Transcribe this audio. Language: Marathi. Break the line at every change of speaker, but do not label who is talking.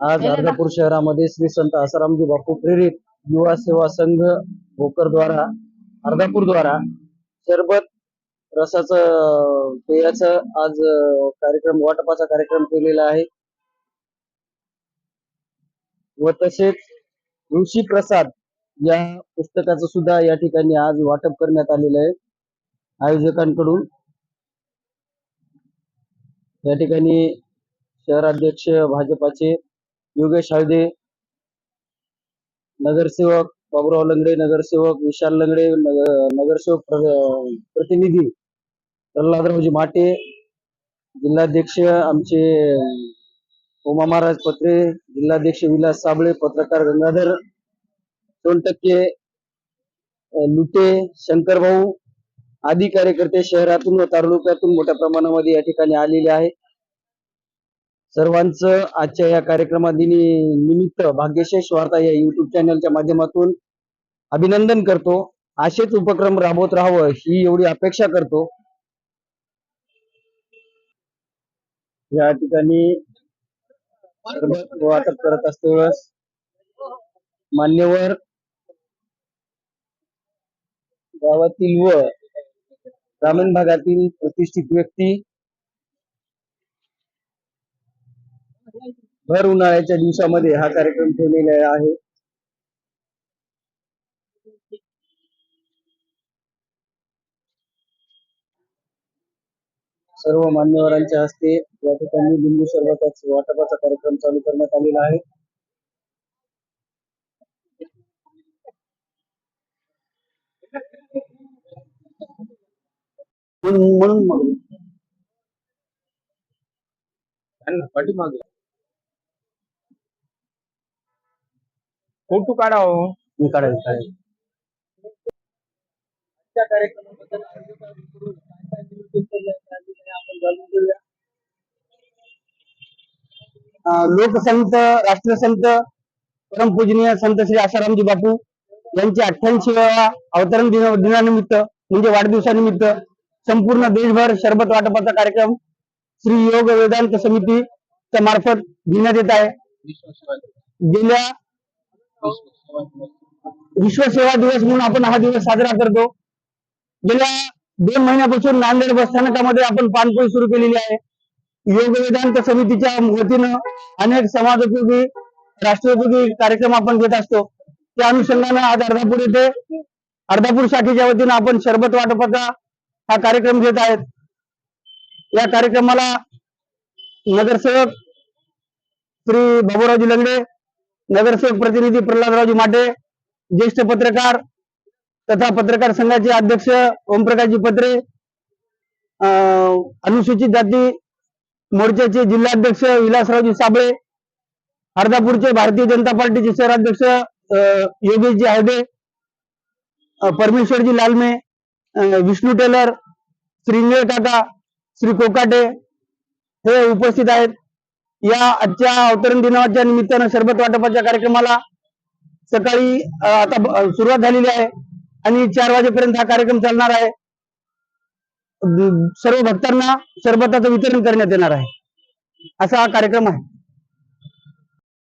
आज अर्धापूर शहरामध्ये श्री संत आसारामजी बापू प्रेरित युवा सेवा संघ भोकर द्वारा अर्धापूर द्वारा शरबत रसाच पेयाच आज कार्यक्रम वाटपाचा कार्यक्रम केलेला आहे. व तसेच ऋषी प्रसाद या पुस्तकाचं सुद्धा या ठिकाणी आज वाटप करण्यात आलेलं आहे. आयोजकांकडून या ठिकाणी शहराध्यक्ष भाजपाचे योगेश हळदे नगरसेवक बाबुराव लंगडे नगरसेवक विशाल लंगडे नगरसेवक प्रतिनिधी प्रल्हादरावजी माटे जिल्हाध्यक्ष आमचे उमा महाराज पत्रे जिल्हाध्यक्ष विलास साबळे पत्रकार गंगाधर सोनटक्के टक्के लुटे शंकर भाऊ आदी कार्यकर्ते शहरातून व तालुक्यातून मोठ्या प्रमाणामध्ये या ठिकाणी आलेले आहे सर्वांचं आजच्या या कार्यक्रमादिनी निमित्त भाग्यशेष वार्ता या युट्यूब चॅनलच्या माध्यमातून अभिनंदन करतो. असेच उपक्रम राबवत राहावं ही एवढी अपेक्षा करतो. या ठिकाणी वाटप करत असतेवेळेस मान्यवर गावातील व ग्रामीण भागातील प्रतिष्ठित व्यक्ती भर उन्हाळ्याच्या दिवसामध्ये हा कार्यक्रम ठेवलेला आहे. सर्व मान्यवरांच्या हस्ते या ठिकाणी लिंबू सरबताचा वाटपाचा कार्यक्रम चालू करण्यात आलेला आहे. म्हणून म्हणून मग.
पाठीमागे. फोटो हो
मी कार्यक्रमाबद्दल अं, लोकसंत राष्ट्रसंत परमपूजनीय संत श्री आसारामजी बापू यांच्या अठ्ठ्याऐंशीव्या अवतरण दिन दिनानिमित्त म्हणजे वाढदिवसानिमित्त संपूर्ण देशभर शरबत वाटपाचा कार्यक्रम श्री योग वेदांत समितीच्या मार्फत घेण्यात येत आहे. गेल्या विश्व सेवा दिवस म्हणून आपण हा दिवस साजरा करतो. गेल्या दोन महिन्यापासून नांदेड बस स्थानकामध्ये आपण पानपोई सुरू केलेली आहे. योग वेदांत समितीच्या वतीनं अनेक समाजोपयोगी राष्ट्रोपयोगी कार्यक्रम आपण घेत असतो. त्या अनुषंगानं आज अर्धापूर येथे अर्धापूर शाखेच्या वतीनं आपण शरबत वाटपाचा हा कार्यक्रम घेत आहेत. या कार्यक्रमाला नगरसेवक श्री बाबूरावजी लंगडे नगरसेवक प्रतिनिधी प्रल्हादरावजी माटे ज्येष्ठ पत्रकार तथा पत्रकार संघाचे अध्यक्ष ओमप्रकाशजी पत्रे अं, अनुसूचित जाती मोर्चाचे जिल्हाध्यक्ष विलासरावजी साबळे अर्धापूरचे भारतीय जनता पार्टीचे शहराध्यक्ष अं, योगेशजी हळदे परमेश्वरजी लालमे विष्णू टेलर श्रीनिय काका श्री कोकाटे हे उपस्थित आहेत. या आजच्या अवतरण दिनाच्या निमित्तानं सरबत वाटपाच्या कार्यक्रमाला सकाळी आता सुरुवात झालेली आहे आणि चार वाजेपर्यंत हा कार्यक्रम चालणार आहे. सर्व भक्तांना सरबताचं वितरण करण्यात येणार आहे. असा हा कार्यक्रम आहे.